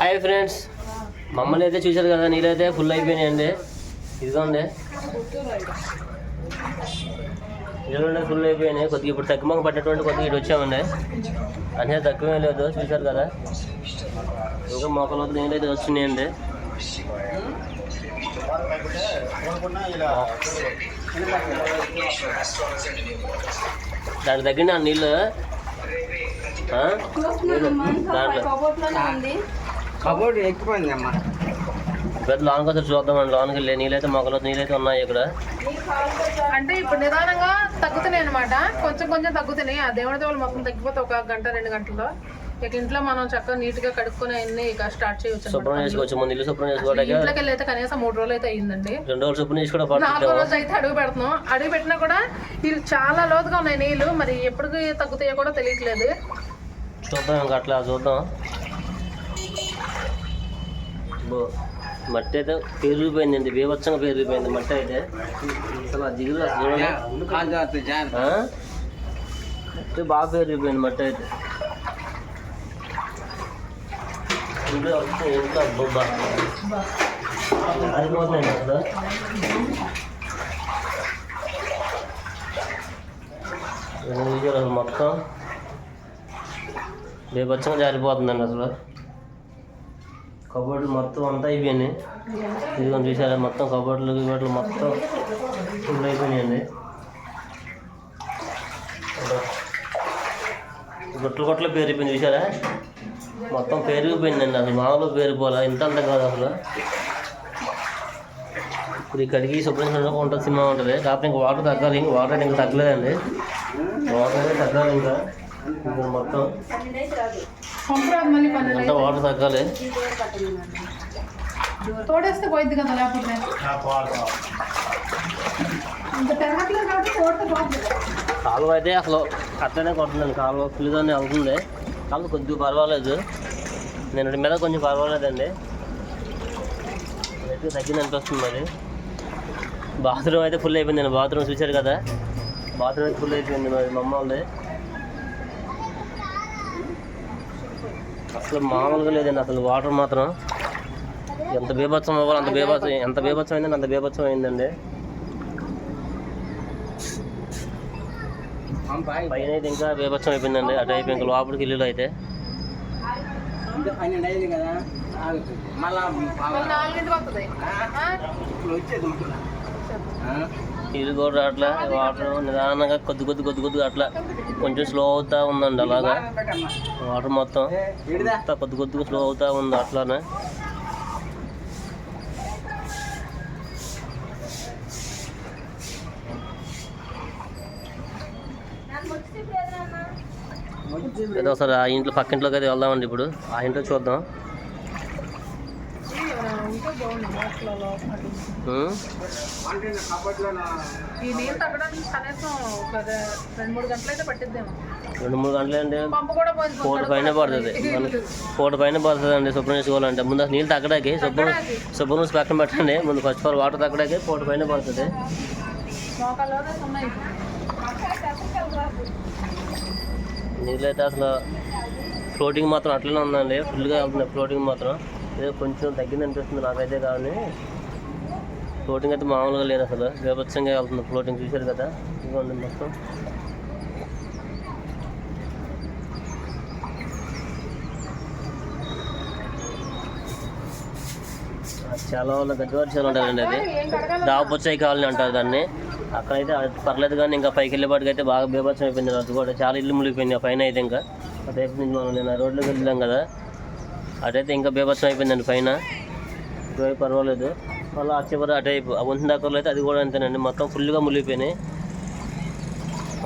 Hi friends. మమ్మల్ని అయితే చూశారు కదా నీళ్ళైతే ఫుల్ అయిపోయినాయండి. ఇదిగోండి. నీళ్ళు ఫుల్ అయిపోయినాయి. కొద్దిగా ఇప్పుడు తగ్గిమంగ పడ్డటువంటి కొద్దిగా ఇటు వచ్చామండి. అంటే తక్కువే లేదు చూశారు కదా. ఇంకా మొక్కలు నీళ్ళైతే వస్తున్నాయండి. దానికి తగ్గిన నీళ్ళు కబోర్డ్ ఎక్కిపోయింది అమ్మా. పెద్ద లోనికి వచ్చి చూద్దామండి లోనికి వెళ్ళి నీళ్ళైతే మొక్కలు నీళ్ళైతే ఉన్నాయి ఇక్కడ. అంటే ఇప్పుడు నిదానంగా తగ్గుతున్నాయి అనమాట కొంచెం కొంచెం తగ్గుతున్నాయి. ఆ దేవుడి దేవుళ్ళు మొత్తం తగ్గిపోతే ఒక గంట రెండు గంటల్లో. ఇక ఇంట్లో మనం చక్కగా నీట్గా కడుక్కొని అన్ని ఇక స్టార్ట్ చేయొచ్చు. శుభ్రం చేసుకోవచ్చు. ముందు ఇల్లు శుభ్రం చేసుకోవడానికి ఇంట్లోకి వెళ్ళి అయితే కనీసం మూడు రోజులు అయితే అయ్యిందండి. రెండు రోజులు శుభ్రం చేసుకోవడం నాలుగో పడుతుంది రోజు అయితే అడుగు పెడుతున్నాం. అడుగు పెట్టినా కూడా ఇది చాలా లోతుగా ఉన్నాయి నీళ్ళు. మరి ఎప్పుడు తగ్గుతాయో కూడా తెలియట్లేదు. చూద్దాం ఇంకా అట్లా చూద్దాం. మట్టి అయితే పెరిగిపోయిందండి బీభత్సంగా పెరిగిపోయింది మట్టి అయితే. అసలు ఆ దిగులు? మట్టి బాగా పెరిగిపోయింది మట్టి అయితే. ఇంట్లో వస్తే ఇంట్లో అబ్బబ్బా. అసలు అసలు మొత్తం? బీభత్సంగా జారిపోతుందండి అసలు. కబోర్డులు మొత్తం అంతా అయిపోయినాయి. ఇదిగోండి చూసారా మొత్తం కబోర్డులు గిబోర్డులు మొత్తం ఫుల్ అయిపోయినాయండి. గుట్లు పేరు అయిపోయింది చూసారా? మొత్తం పెరిగిపోయిందండి అసలు మామూలు పేరిపోలే ఇంత అంత కాదు అసలు. ఇప్పుడు ఇక్కడికి శుభ్రం ఉంటుంది సినిమా ఉంటుంది కాకపోతే ఇంకా వాటర్ తగ్గాలి ఇంకా వాటర్ ఇంకా తగ్గలేదండి. వాటర్ అయితే తగ్గాలి ఇంకా ఇంకా మొత్తం. అంతా వాటర్ తగ్గాలి. తోడేస్తే పోయింది కదా లేకపోతే? కాలువ అయితే అసలు అట్లనే కొడుతుందండి కాలువ ఫుల్గానే అవుతుంది. కాదు కొద్దిగా పర్వాలేదు. నేను మీద కొంచెం పర్వాలేదండి. అయితే తగ్గింది అనిపిస్తుంది మరి. బాత్రూమ్ అయితే ఫుల్ అయిపోయిందండి బాత్రూమ్ చూశారు కదా? బాత్రూమ్ అయితే ఫుల్ అయిపోయింది మరి మా అమ్మ వాళ్ళది అసలు మామూలుగా లేదండి అసలు వాటర్ మాత్రం. ఎంత బీభత్సం అవ్వాలి అంత బీభత్సం ఎంత బీభత్సం అయిందండి అంత బీభత్సం అయిందండి. పైన అయితే ఇంకా బీభత్సం అయిపోయిందండి. అటు అయిపోయి ఇంకా లోపలికి ఇల్లు అయితే? ఇల్లు కూడా అట్లా వాటర్ నిదానంగా కొద్ది కొద్ది కొద్ది కొద్దిగా అట్లా కొంచెం స్లో అవుతా ఉందండి అలాగా. వాటర్ మొత్తం కొద్ది కొద్దిగా స్లో అవుతా ఉంది అట్లానే. ఏదో ఒకసారి ఆ ఇంట్లో పక్కింట్లోకి అయితే వెళ్దామండి ఇప్పుడు. ఆ ఇంట్లో చూద్దాం. రెండు మూడు గంటలు అండి పూట పైన పడుతుంది. పూట పైన పడుతుంది అండి శుభ్రం చేసుకోవాలంటే ముందు నీళ్ళు తగ్గడానికి శుభ్రం శుభ్రం పక్కన పెట్టండి. ముందు ఫస్ట్ ఆఫ్ ఆల్ వాటర్ తగ్గడానికి పూట పైన పడుతుంది. మోకాల్లో ఉన్నాయి నీళ్ళు అయితే అసలు ఫ్లోటింగ్ మాత్రం అట్లనే ఉందండి. ఫుల్గా వెళ్తుంది ఫ్లోటింగ్ మాత్రం. ఏదో కొంచెం తగ్గింది అనిపిస్తుంది నాకైతే కానీ. ఫ్లోటింగ్ అయితే మామూలుగా లేదు అసలు. బీభత్సంగా వెళ్తుంది ఫ్లోటింగ్ చూశారు కదా? ఇదిగోండి మొత్తం. చాలా వాళ్ళ గడ్డివర్షాలు ఉంటారండి అది దావపుచ్చాయి కాలనీ అంటారు దాన్ని. అక్కడైతే అది పర్లేదు కానీ ఇంకా పైకి వెళ్ళేపాటికి అయితే బాగా బీభత్సం అయిపోయింది. అది కూడా చాలా ఇల్లు మునిగిపోయింది ఆ పైన అయితే ఇంకా అటువైపు నుంచి మనం నేను ఆ రోడ్లోకి వెళ్ళాం కదా అటైతే ఇంకా బీభత్సం అయిపోయిందండి పైన. ఇటువైపు పర్వాలేదు. మళ్ళీ ఆ చివరి అటైపు ఆ వంతెన దగ్గరలో అయితే అది కూడా అంతేనండి. మొత్తం ఫుల్గా మునిగిపోయినాయి.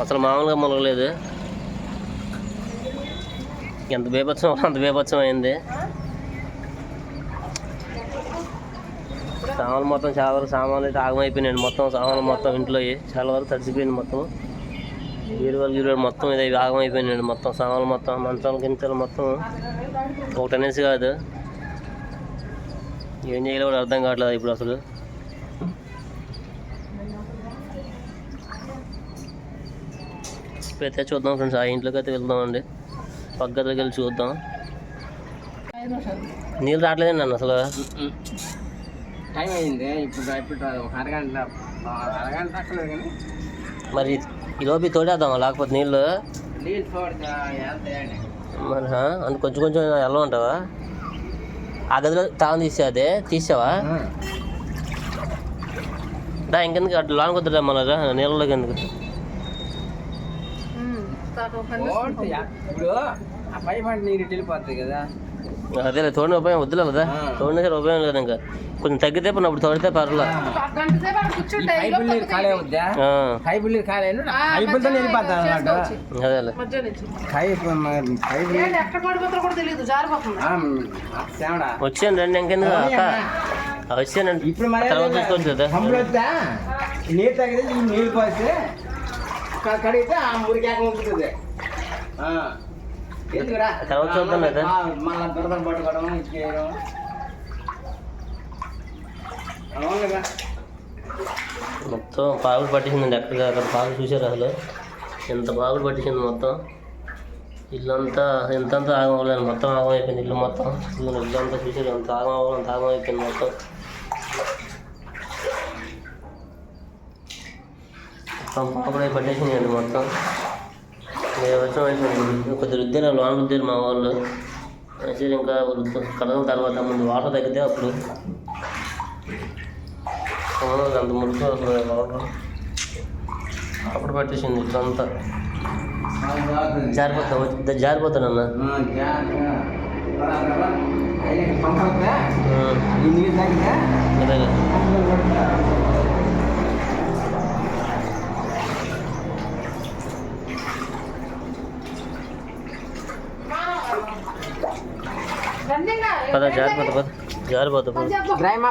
అసలు మామూలుగా మునగలేదు. ఎంత బీభత్సం అంత బీభత్సం అయింది. సామాన్లు మొత్తం చాలా వరకు సామాన్లు అయితే ఆగమైపోయినాయి మొత్తం సామాన్లు మొత్తం ఇంట్లో చాలా వరకు తడిసిపోయింది మొత్తం గీరువలు గీరువలు మొత్తం ఇది ఆగమైపోయినాయి మొత్తం. సామాన్లు మొత్తం మంచాలు గించాలు మొత్తం ఒకటనేసి కాదు. ఏం చేయాలో కూడా అర్థం కావట్లేదు ఇప్పుడు అసలు. అయితే చూద్దాం ఫ్రెండ్స్ ఆ ఇంట్లోకి అయితే వెళ్దామండి. పక్క దగ్గరికి వెళ్ళి చూద్దాం. నీళ్ళు రావట్లేదండి నన్ను అసలు. టైం అయింది ఇప్పుడు ఇప్పుడు. ఒక అరగంట అరగంట అక్కడ కానీ మరి ఈ లోపు తోడేద్దాం లేకపోతే నీళ్ళు? నీళ్ళు చూడక వెళ్తాయండి మరి? అంత కొంచెం కొంచెం వెళ్ళమంటావా ఆ గదిలో తాగం తీసేదే తీసావా దా ఇంకెందుకు? అట్లా వద్దురా మళ్ళా రా, నీళ్ళలోకి ఎందుకు. ఇప్పుడు ఆ పై పంట నీరు వెళ్ళిపోతుంది కదా. అదేలే తోడిన ఉపయోగం వద్దులే కదా. తోడిన సరే ఉపయోగం లేదు ఇంకా. కొంచెం తగ్గితే అప్పుడు తోడితే పర్లా. అదేలే. వచ్చాను రండి ఇంకెందుకు? వచ్చానండి ఇప్పుడు మరి తర్వాత చూసుకోవచ్చు కదా. నీరు తగ్గితే నీరు పోస్తే కడిగితే ఆ మురికాక ఉంటుంది తర్వాత చూద్దాం లేదా? ఆ, మళ్ళా దురద పట్టుకోవడం ఇది చేయడం. అవునుగా. మొత్తం పాగులు పట్టేసిందండి ఎక్కడికి అక్కడ పాగులు చూసారు అసలు. ఎంత పాగులు పట్టేసింది మొత్తం. ఇల్లంతా ఎంతంతా ఆగం అవ్వలేదు మొత్తం ఆగం అయిపోయింది ఇల్లు మొత్తం. ఇల్లు ఇల్లంతా చూసారు ఎంత ఆగం అవ్వాలి అంత ఆగం అయిపోయింది మొత్తం. మొత్తం పాకులు పట్టేసిందండి మొత్తం. కొద్దిగా రుద్దారు లోన రుద్దారు మా వాళ్ళు. మంచిగా ఇంకా కడగల తర్వాత ముందు వాటర్ తగ్గితే అప్పుడు. అంత మురికి అసలు లోపల. అప్పుడు పట్టేసింది ఇట్లంతా జారిపోతా జారిపోతాను అన్న పద జారిపోతా పద జారిపోతా పద పని చేద్దాం. డ్రైమా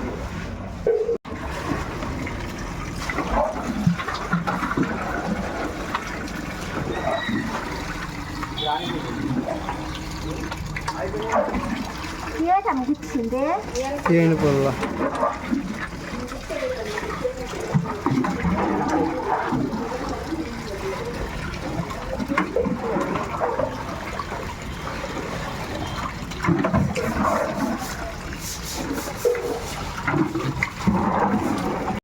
రావా ఆ,